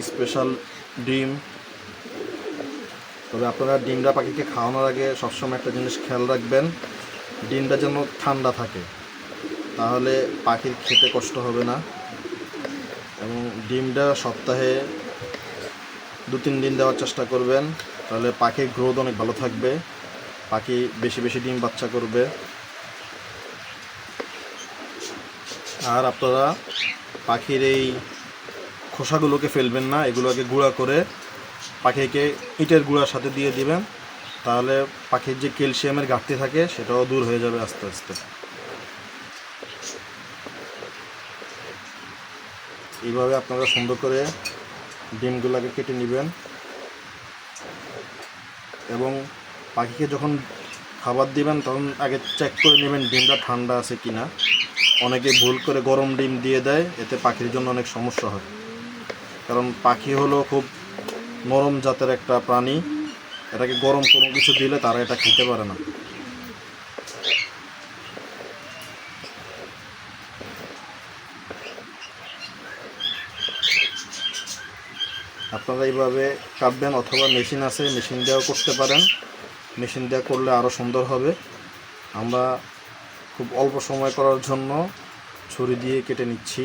Special ডিম। তবে আপনারা ডিমটা পাখিকে খাওয়ানোর আগে সবসময় একটা জিনিস খেয়াল রাখবেন, ডিমটা যেন ঠান্ডা থাকে। তাহলে পাখির খেতে কষ্ট হবে না। এবং ডিমটা সপ্তাহে দু তিন দিন দেওয়ার চেষ্টা করবেন, তাহলে পাখির গ্রোথ অনেক ভালো থাকবে। পাখি বেশি বেশি ডিম বাচ্চা করবে। আর আপনারা পাখির এই খোসাগুলোকে ফেলবেন না, এগুলোকে গুঁড়া করে পাখিকে ইটের গুঁড়ার সাথে দিয়ে দিবেন। তাহলে পাখির যে ক্যালসিয়ামের ঘাটতি থাকে, সেটাও দূর হয়ে যাবে আস্তে আস্তে। এইভাবে আপনারা সুন্দর করে ডিমগুলোকে কেটে নেবেন। এবং পাখিকে যখন খাবার দিবেন, তখন আগে চেক করে নেবেন ডিমটা ঠান্ডা আছে কিনা। অনেকে ভুল করে গরম ডিম দিয়ে দেয়, এতে পাখির জন্য অনেক সমস্যা হয়। কারণ পাখি হলো খুব নরম জাতের একটা প্রাণী। এটাকে গরম কোনো কিছু দিলে তারা এটা খেতে পারে না। আপনারা এইভাবে কাটবেন অথবা মেশিন আছে, মেশিন দিয়েও করতে পারেন। মেশিন দিয়ে করলে আরও সুন্দর হবে। আমরা খুব অল্প সময় করার জন্য ছুরি দিয়ে কেটে নিচ্ছি।